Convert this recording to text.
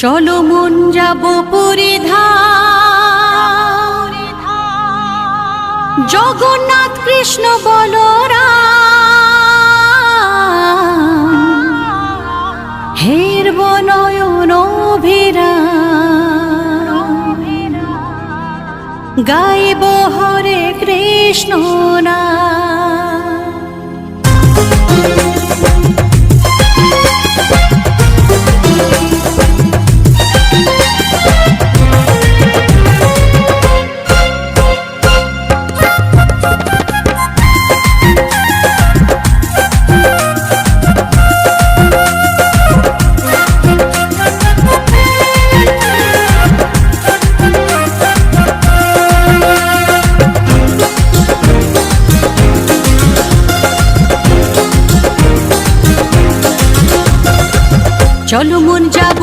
চলো মন যাব পরিধান। জগন্নাথ কৃষ্ণ বলরাম হের বনয়ন গাইব হরে কৃষ্ণ না চলো মন যাব